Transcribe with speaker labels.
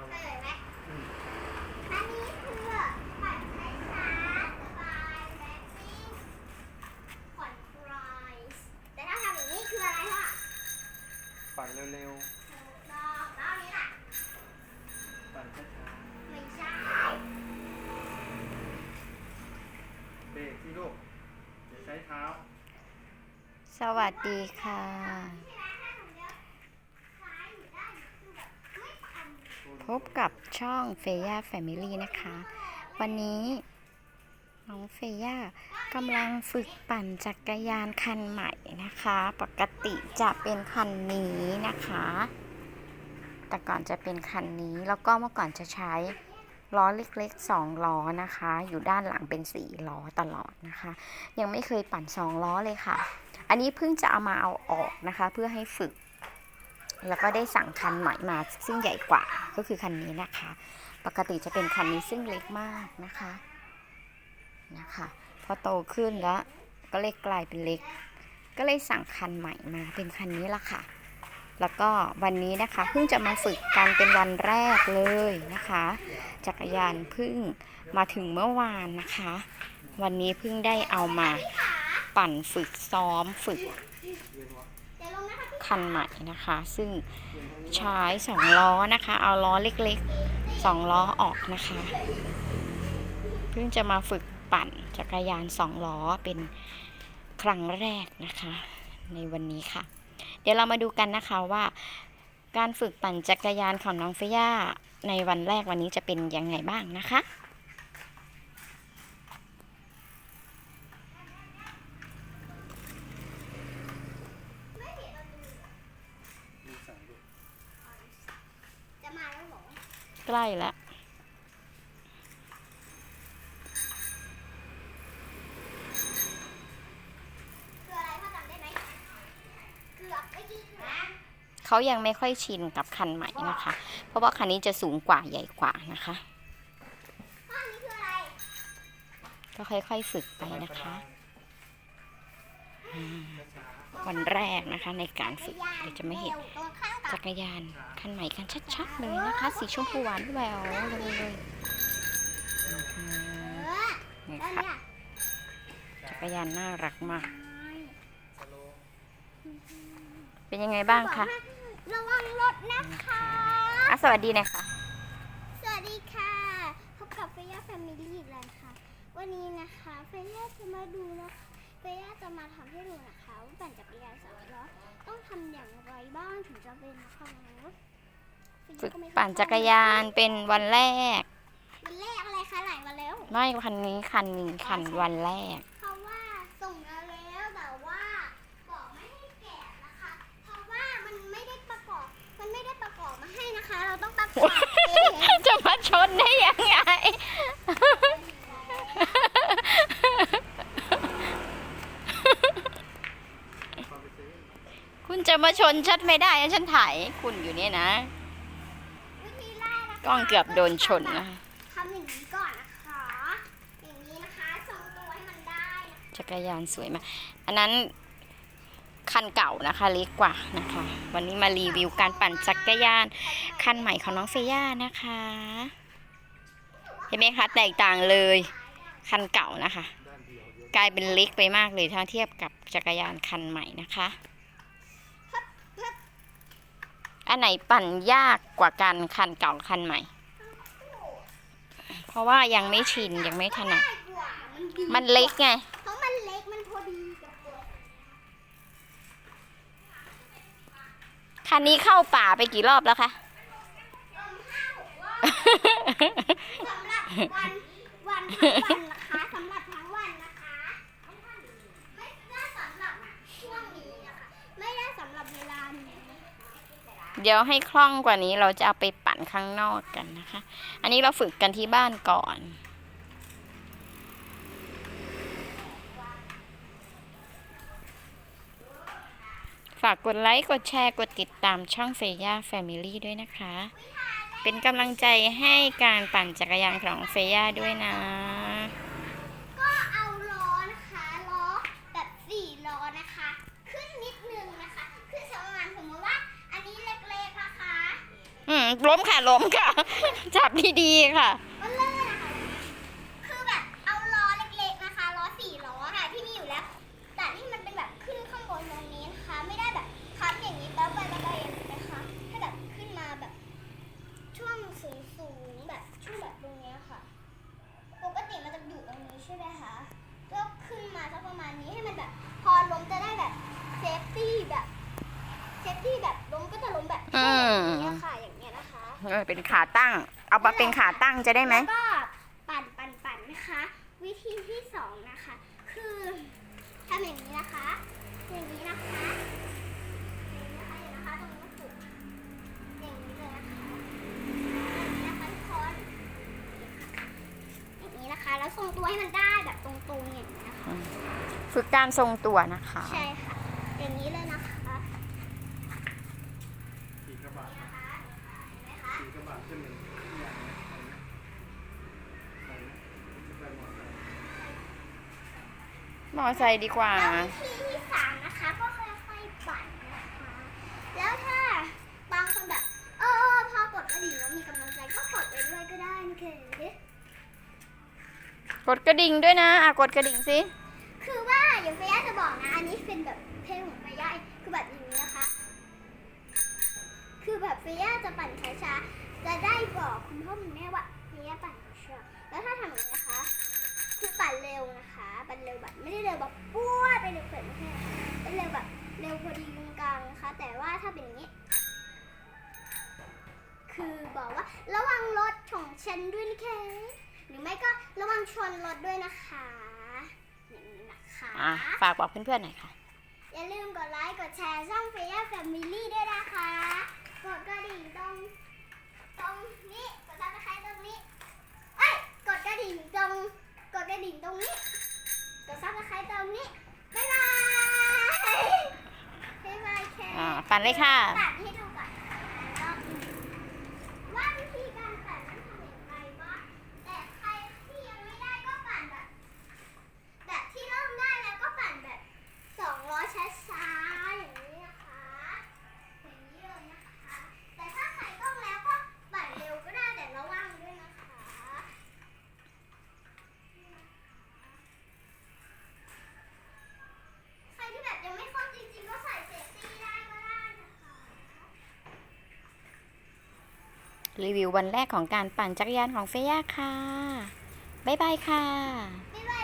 Speaker 1: ระวังระวัง
Speaker 2: เฉยไหม
Speaker 1: อืม
Speaker 2: อันนี้คือปั่นไฟฟ้าสบายแบ็คซิ่งผ่อนคลายแต่ถ้าทำอย่างนี้คืออะไรวะ
Speaker 1: ปั่นเร็ว
Speaker 2: ถูกต้องแล้วอันนี้ล่ะ
Speaker 1: ๆ ปั่นช้า
Speaker 2: ไม่ใช่
Speaker 1: ๆเบรกที่ลูกเดี๋ยวใช้เท้า
Speaker 3: สวัสดีค่ะ
Speaker 2: ใช่ไหมถ้าหนูเลี้ยวซ้ายหรือด้านคือแบบไม่ปั่น
Speaker 3: พ บกับช่องเฟย่าแฟมิลี่นะคะ วันนี้น้องเฟย่ากำลังฝึกปั่นจักรยานคันใหม่นะคะ ปกติจะเป็นคันนี้นะคะ แต่ก่อนจะเป็นคันนี้แล้วก็เมื่อก่อนจะใช้ล้อเล็กๆสองล้อนะคะ อยู่ด้านหลังเป็นสีล้อตลอดนะคะ ยังไม่เคยปั่นสองล้อเลยค่ะ อันนี้เพิ่งจะเอามาเอาออกนะคะ เพื่อให้ฝึก แล้วก็ได้สั่งคันใหม่มาซึ่งใหญ่กว่าก็คือคันนี้นะคะ ปกติจะเป็นคันนี้ซึ่งเล็กมากนะคะนะคะพอโตขึ้นแล้วก็เลยกกลายเป็นเล็ก ก็เลยสั่งคันใหม่มาเป็นคันนี้ละค่ะ แล้วก็วันนี้นะคะเพิ่งจะมาฝึกกันเป็นวันแรกเลยนะคะ จักรยานเพิ่งมาถึงเมื่อวานนะคะ วันนี้เพิ่งได้เอามาปั่นฝึกซ้อมฝึก
Speaker 2: คั
Speaker 3: นใหม่นะคะ ซึ่งใช้สองล้อนะคะ เอาล้อเล็กๆสองล้อออกนะคะ เพิ่งจะมาฝึกปั่นจักรยานสองล้อเป็นครั้งแรกนะคะ ในวันนี้ค่ะ เดี๋ยวเรามาดูกันนะคะว่าการฝึกปั่นจักรยานของน้องเฟย่าในวันแรกวันนี้จะเป็นยังไงบ้างนะคะ
Speaker 1: มีสายลูก
Speaker 2: จะมาแล้วเหรอ
Speaker 3: ใกล้แล้ว
Speaker 2: คืออะไรพ่อจำได้ไหมเกือบไม่กี่นะ
Speaker 3: เขายังไม่ค่อยชินกับคันใหม่นะคะ เพราะว่าคันนี้จะสูงกว่าใหญ่กว่านะคะ
Speaker 2: พ่ออันนี้คืออะไร
Speaker 3: ก็ค่อยๆฝึกไปนะคะ
Speaker 1: ช้า
Speaker 3: วันแรกนะคะในการฝึกเดี๋ยวจะไม่เห็น
Speaker 2: ร็วตรงข้างกั
Speaker 3: จั
Speaker 2: บ
Speaker 3: กรยานคันใหม่กันชัดๆเลยนะคะ สีชมพูหวานแหววเลยเลยอื
Speaker 2: เอ
Speaker 3: ม
Speaker 2: อ
Speaker 3: นี่
Speaker 2: แล้ว
Speaker 3: ค่ะ
Speaker 2: เนี่ย
Speaker 3: จักรยานน่ารักมาก
Speaker 1: ๆสโลว์
Speaker 3: เป็นยังไงบ้างคะ
Speaker 2: ระวังรถนะคะ
Speaker 3: อะสวัสดีหนะคะ
Speaker 2: สวัสดีค่ะพบกับเฟย่าแฟมิลี่อีกแล้วค่ะ วันนี้นะคะเฟย่าจะมาดูนะคะ เฟย่าจะมาทำให้ดูนะคะว่าปั่นจักรยานสองล้อต้องทำอย่างไรบ้างถึงจะเป็นครั้งเฟย่า
Speaker 3: ฝึก
Speaker 2: ไม่เค
Speaker 3: ปั่นจักรยานเป็นวันแรก
Speaker 2: วันแรกอะไรคะหลายวันแล้ว
Speaker 3: ไม่คันนี้คันนี้คันวันแรก
Speaker 2: เพราะว่าส่งมาแล้วแต่ว่าบอกไม่ให้แกะนะคะ เพราะว่ามันไม่ได้ประกอบมันไม่ได้ประกอบมาให้นะคะ เราต้องประกอบเอง
Speaker 3: จะมาชนได้ยังไง
Speaker 1: เข้าไปซื้อ
Speaker 3: คุณ จะมาชนชัดไม่ได้นะฉันถ่ายให้คุณอยู่เนี่ยนะ
Speaker 2: วิธีแรกนะคะ
Speaker 3: กล้องเกือบโดนชนนะ
Speaker 2: ทำอย่างนี้ก่อนนะคะ อย่างนี้นะคะทรงตัวให้มันได้นะคะ
Speaker 3: จักรยานสวยมาก อันนั้นคันเก่านะคะเล็กกว่านะคะ วันนี้มารีวิวการปั่นจักรยานคันใหม่ของน้องเฟย่านะคะ เห็นไหมคะแตกต่างเลย คันเก่านะคะ
Speaker 1: ด้านเดียวเดียว
Speaker 3: กลายเป็นเล็กไปมากเลยถ้าเทียบกับจักรยานคันใหม่นะคะ อันไหนปั่นยากกว่ากันคันเก่าคันใหม่ เพราะว่ายังไม่ชินยังไม่ถนัด
Speaker 2: มัน
Speaker 3: เล็กไง
Speaker 2: เพราะมันเล็กมันพอดีกับตัว
Speaker 3: คันนี้เข้าป่าไปกี่รอบแล้วคะ
Speaker 2: วันวันวันนะคะสำหรับทั้งวันนะคะ ไม่ได้สำหรับช่วงนี้นะคะไม่ได้สำหรับเวลานี้
Speaker 3: เดี๋ยวให้คล่องกว่านี้เราจะเอาไปปั่นข้างนอกกันนะคะ อันนี้เราฝึกกันที่บ้านก่อนฝากกดไลค์ กดแชร์ กดติดตามช่องเฟย่าแฟมิลี่ด้วยนะคะ เป็นกำลังใจให้การปั่นจักรยานของเฟย่าด้วยนะ
Speaker 2: ก็เอาล้อนะคะล้อแบบสี่ล้อนะคะ ขึ้นนิดนึงนะคะ ขึ้นประมาณสมมติว่า อันนี้เล็กๆนะคะ
Speaker 3: อืมล้มค่ะล้มค่ะ จับดีๆค่ะ
Speaker 2: ก็เลื่อนนะคะคือแบบเอาล้อเล็กๆนะคะล้อสี่ล้อค่ะที่มีอยู่แล้ว แต่ที่มันเป็นแบบขึ้นข้างบนตรงนี้นะคะ ไม่ได้แบบคับอย่างนี้แล้วไปบันไดอย่างนี้นะคะ ให้แบบขึ้นมาแบบ ช่วงสูงๆแบบช่วงแบบตรงเนี้ยค่ะ ปกติมันจะอยู่ตรงนี้ใช่ไหมคะก็ขึ้นมาสักประมาณนี้ให้มันแบบ พอล้มจะได้แบบเซฟตี้แบบเซฟตี้แบบล้มก็จะล้มแบบ
Speaker 3: อืม
Speaker 2: อย่างเงี้ยค่ะอย่าง เงี้ยนะคะ
Speaker 3: เออเป็นขาตั้ง เอามาเป็นขาตั้งจะได้ไหม
Speaker 2: แล้วก็ปั่นปั่นปั่นนะคะ วิธีที่สองนะคะ คือทำอย่างนี้นะคะ อย่างนี้นะคะอย่างนี้นะคะอย่างนี้นะคะตรงนี้ถูกอย่างนี้เลยนะคะอย่างนี้นะคะทุกคนอย่างนี้นะคะ แล้วทรงตัวให้มันได้แบบตรงๆอย่างนี้นะคะ
Speaker 3: ฝึกการทรงตัวนะคะ
Speaker 2: ใช่ค่ะ อย่างนี้เลยนะคะ
Speaker 1: ขี่กระบะ
Speaker 2: นี่นะคะเห็นไหมคะ
Speaker 1: ขี่กระบะขึ้นหนึ่งที่อย่างนี้ไปไหม
Speaker 3: อไซค์ดีกว่า
Speaker 2: แล้ววิธีที่สามนะคะก็ค่อยๆปั่นนะคะ แล้วถ้าบางคนแบบเออพอกดกระดิ่งแล้วมีกำลังใจก็กดไปด้วยก็ได้นะเค
Speaker 3: กดกระดิ่งด้วยนะอะกดกระดิ่งสิ
Speaker 2: คือว่าอย่างเฟย่าจะบอกนะ อันนี้เป็นแบบเพลงของเฟย่าคือแบบอย่างนี้นะคะ คือแบบเฟย่าจะปั่นช้าๆ จะได้บอกคุณพ่อคุณแม่ว่าเฟย่าปั่นช้าแล้วถ้าทำอย่างนี้นะคะ คือปั่นเร็วนะคะปั่นเร็วแบบไม่ได้เร็วแบบปั้วไปเร็วเกินไม่ใช่นะคะเป็นเร็วแบบเร็วพอดีกลางๆนะคะ แต่ว่าถ้าเป็นอย่างนี้ คือบอกว่าระวังรถของฉันด้วยนะคะหรือไม่ก็ระวังชนรถด้วยนะคะอย่างนี้นะคะ
Speaker 3: อะฝากบอกเพื่อนๆหน่อยค่ะ
Speaker 2: อย่าลืมกดไลค์ กดแชร์ช่องเฟย่าแฟมิลี่ด้วยนะคะ กดกระดิ่งตรง ตรงนี้กดซับสไครต์ตรงนี้เอ้ยกดกระดิ่งตรงกดกระดิ่งตรงนี้กดซับสไครต์ตรงนี้บ๊ายบายบ๊ายบายแค่
Speaker 3: อ่าปั่นเลยค่ะ
Speaker 2: ตัดให้ดูก่อนรอบหนึ่งว่าวิธีการปั่นมันทำอย่างไรบ้างแต่ใครที่ยังไม่ได้ก็ปั่นแบบ แบบที่เริ่มได้แล้วก็ปั่นแบบ สองล้อช้าๆอย่างนี้นะคะอย่างนี้เลยนะคะ แต่ถ้าใครต้องแล้วก็ปั่นเร็วก็ได้แต่ระวังด้วยนะคะ ใครที่แบบยังไม่คล่องจริงๆก็ใส่เซฟตี้ได้ก็ได้นะคะ
Speaker 3: รีวิววันแรกของการปั่นจักรยานของเฟย่าค่ะ บ๊ายบายค่ะ
Speaker 2: บ๊าย